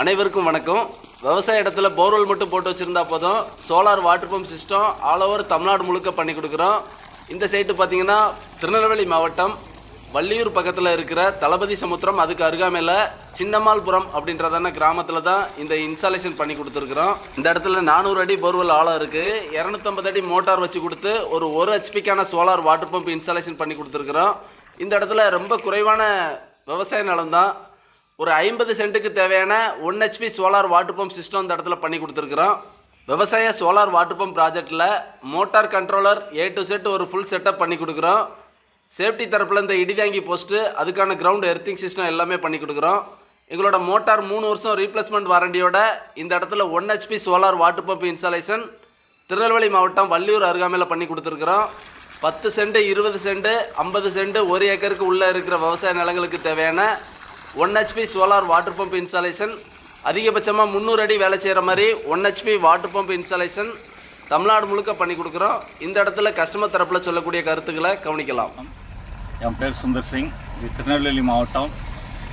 அனைவருக்கும் வணக்கம். விவசாய இடத்துல போர்வெல் மட்டும் போட்டு வச்சுருந்தா போதும். Solar water pump system all over Tamil Nadu முழுக்க பண்ணி கொடுக்குறோம். இந்த சைட்டு பார்த்தீங்கன்னா திருநெல்வேலி மாவட்டம் வள்ளியூர் பக்கத்தில் இருக்கிற தளபதி சமுத்திரம் அதுக்கு அருகாமையில் சின்னம்மாள்புரம் அப்படின்றதான கிராமத்தில் தான் இந்த இன்ஸ்டாலேஷன் பண்ணி கொடுத்துருக்குறோம். இந்த இடத்துல நானூறு அடி போர்வெல் ஆழம் இருக்குது இரநூத்தம்பது அடி மோட்டார் வச்சு கொடுத்து ஒரு ஒரு ஹெச்பிக்கான சோலார் வாட்டர் பம்ப் இன்ஸ்டாலேஷன் பண்ணி கொடுத்துருக்குறோம். இந்த இடத்துல ரொம்ப குறைவான விவசாய நிலம் தான். ஒரு ஐம்பது சென்ட்டுக்கு தேவையான one HP solar water pump system இந்த இடத்துல பண்ணி கொடுத்துருக்குறோம். விவசாய சோலார் வாட்டர் பம்ப் ப்ராஜெக்டில் motor controller A to set ஒரு ஃபுல் செட்டப் பண்ணி கொடுக்குறோம். சேஃப்டி தரப்பில் இந்த இடிதாங்கி போஸ்ட்டு அதுக்கான கிரவுண்ட் எர்த்திங் சிஸ்டம் எல்லாமே பண்ணி கொடுக்குறோம். எங்களோட மோட்டார் மூணு வருஷம் ரீப்ளேஸ்மெண்ட் வாரண்டியோட இந்த இடத்துல one HP solar water pump installation Tirunelveli மாவட்டம் வள்ளியூர் அருகாமையில் பண்ணி கொடுத்துருக்குறோம். பத்து சென்ட் இருபது சென்ட் ஐம்பது சென்ட் ஒரு ஏக்கருக்கு உள்ளே இருக்கிற விவசாய நிலங்களுக்கு தேவையான one HP solar water pump installation அதிகபட்சமாக முந்நூறு அடி வேலை செய்கிற மாதிரி one HP water pump installation Tamil Nadu முழுக்க பண்ணி கொடுக்குறோம். இந்த இடத்துல கஸ்டமர் தரப்பில் சொல்லக்கூடிய கருத்துக்களை கவனிக்கலாம். என் பேர் சுந்தர் சிங். இது திருநெல்வேலி மாவட்டம்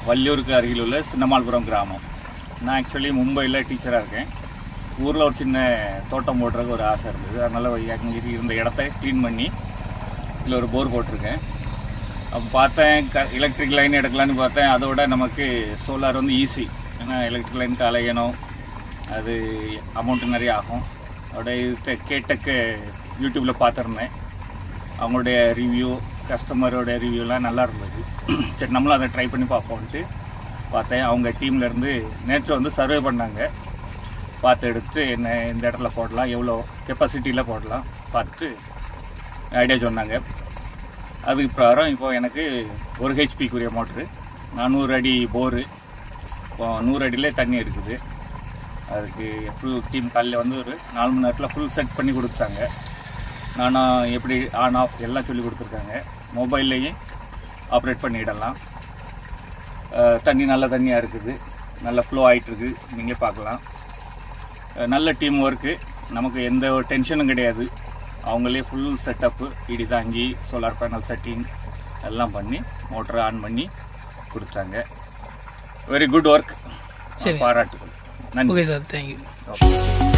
வள்ளியூருக்கு அருகில் உள்ள சின்னமால்புரம் கிராமம். நான் ஆக்சுவலி மும்பையில் டீச்சராக இருக்கேன். ஊரில் ஒரு சின்ன தோட்டம் போடுறதுக்கு ஒரு ஆசை இருந்தது. அதனால் இருந்த இடத்த க்ளீன் பண்ணி இதில் ஒரு போர் போட்டிருக்கேன். பார்த்தேன் க எலக்ட்ரிக் லைன் எடுக்கலான்னு பார்த்தேன். அதோட நமக்கு சோலார் வந்து ஈஸி ஏன்னா எலக்ட்ரிக் லைனுக்கு அலையணும். அது அமௌண்ட்டு நிறைய ஆகும். அதோட இது கேட்டக்கு யூடியூப்பில் பார்த்துருந்தேன். அவங்களுடைய ரிவ்யூ கஸ்டமரோட ரிவ்யூலாம் நல்லா இருந்தது. சரி நம்மளும் அதை ட்ரை பண்ணி பார்ப்போம்ட்டு பார்த்தேன். அவங்க டீம்லேருந்து நேற்று வந்து சர்வே பண்ணாங்க. பார்த்து எடுத்து என்ன இந்த இடத்துல போடலாம் எவ்வளோ கெப்பாசிட்டியில் போடலாம் பார்த்துட்டு ஐடியா சொன்னாங்க. அதுக்கு பிரகாரம் இப்போ எனக்கு ஒரு ஹெச்பிக்குரிய மோட்ரு நானூறு அடி போரு இப்போ நூறு அடியிலே தண்ணி இருக்குது. அதுக்கு ஃபுல் டீம் காலையில் வந்து ஒரு நாலு மணி நேரத்தில் ஃபுல் செட் பண்ணி கொடுத்தாங்க நானும் எப்படி ஆன் ஆஃப் எல்லாம் சொல்லி கொடுத்துருக்காங்க. மொபைல்லையும் ஆப்ரேட் பண்ணிடலாம். தண்ணி நல்ல தண்ணியாக இருக்குது. நல்ல ஃப்ளோ ஆகிட்டுருக்கு நீங்களே பார்க்கலாம். நல்ல டீம் ஒர்க்கு நமக்கு எந்த ஒரு டென்ஷனும் கிடையாது. அவங்களே ஃபுல் செட்டப்பு இடி தாங்கி சோலார் பேனல் செட்டிங் எல்லாம் பண்ணி மோட்டரை ஆன் பண்ணி கொடுத்தாங்க. வெரி குட் ஒர்க் சரி. பாராட்டுகள். நன்றி. Okay sir thank you.